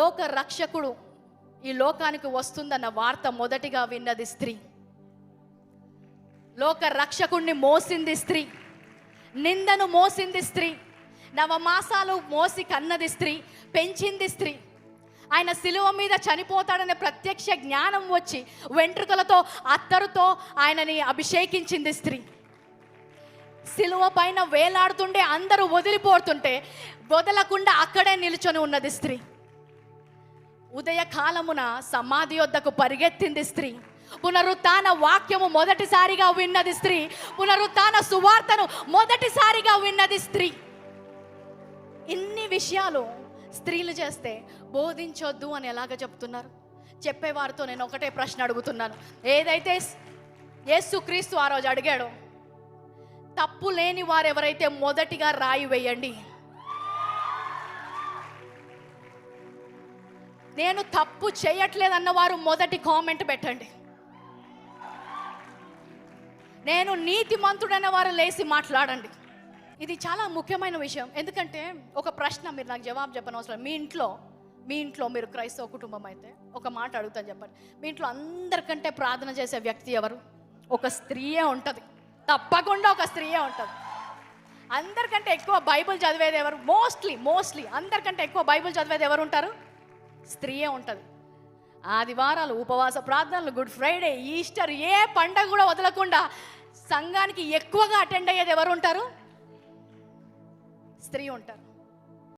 లోక రక్షకుడు ఈ లోకానికి వస్తుందన్న వార్త మొదటిగా విన్నది స్త్రీ. లోక రక్షకుణ్ణి మోసింది స్త్రీ. నిందను మోసింది స్త్రీ. నవమాసాలు మోసి కన్నది స్త్రీ. పెంచింది స్త్రీ. ఆయన శిలువ మీద చనిపోతాడనే ప్రత్యక్ష జ్ఞానం వచ్చి వెంట్రుకలతో అత్తరుతో ఆయనని అభిషేకించింది స్త్రీ. శిలువ పైన వేలాడుతుండే అందరూ వదిలిపోతుంటే వదలకుండా అక్కడే నిలుచొని ఉన్నది స్త్రీ. ఉదయ కాలమున సమాధి వద్దకు పరిగెత్తింది స్త్రీ. పునరుత్న వాక్యము మొదటిసారిగా విన్నది స్త్రీ. పునరుత్న సువార్తను మొదటిసారిగా విన్నది స్త్రీ. ఇన్ని విషయాలు స్త్రీలు చేస్తే బోధించొద్దు అని ఎలాగ చెప్తున్నారు? చెప్పేవారితో నేను ఒకటే ప్రశ్న అడుగుతున్నాను. ఏదైతే యేసుక్రీస్తు ఆ రోజు అడిగాడో తప్పు లేని వారు ఎవరైతే మొదటిగా రాయి వేయండి నేను తప్పు చేయట్లేదన్న వారు మొదటి కామెంట్ పెట్టండి. నేను నీతిమంతుడైన వారు లేచి మాట్లాడండి. ఇది చాలా ముఖ్యమైన విషయం. ఎందుకంటే ఒక ప్రశ్న మీరు నాకు జవాబు చెప్పనవసరం మీ ఇంట్లో మీ ఇంట్లో మీరు క్రైస్తవ కుటుంబం అయితే ఒక మాట అడుగుతాను చెప్పండి. మీ ఇంట్లో అందరికంటే ప్రార్థన చేసే వ్యక్తి ఎవరు? ఒక స్త్రీయే ఉంటుంది. తప్పకుండా ఒక స్త్రీయే ఉంటుంది. అందరికంటే ఎక్కువ బైబిల్ చదివేది ఎవరు? మోస్ట్లీ మోస్ట్లీ అందరికంటే ఎక్కువ బైబిల్ చదివేది ఎవరు ఉంటారు? స్త్రీయే ఉంటుంది. ఆదివారాలు ఉపవాస ప్రార్థనలు గుడ్ ఫ్రైడే ఈస్టర్ ఏ పండగ కూడా వదలకుండా సంఘానికి ఎక్కువగా అటెండ్ అయ్యేది ఎవరు ఉంటారు? స్త్రీ ఉంటారు.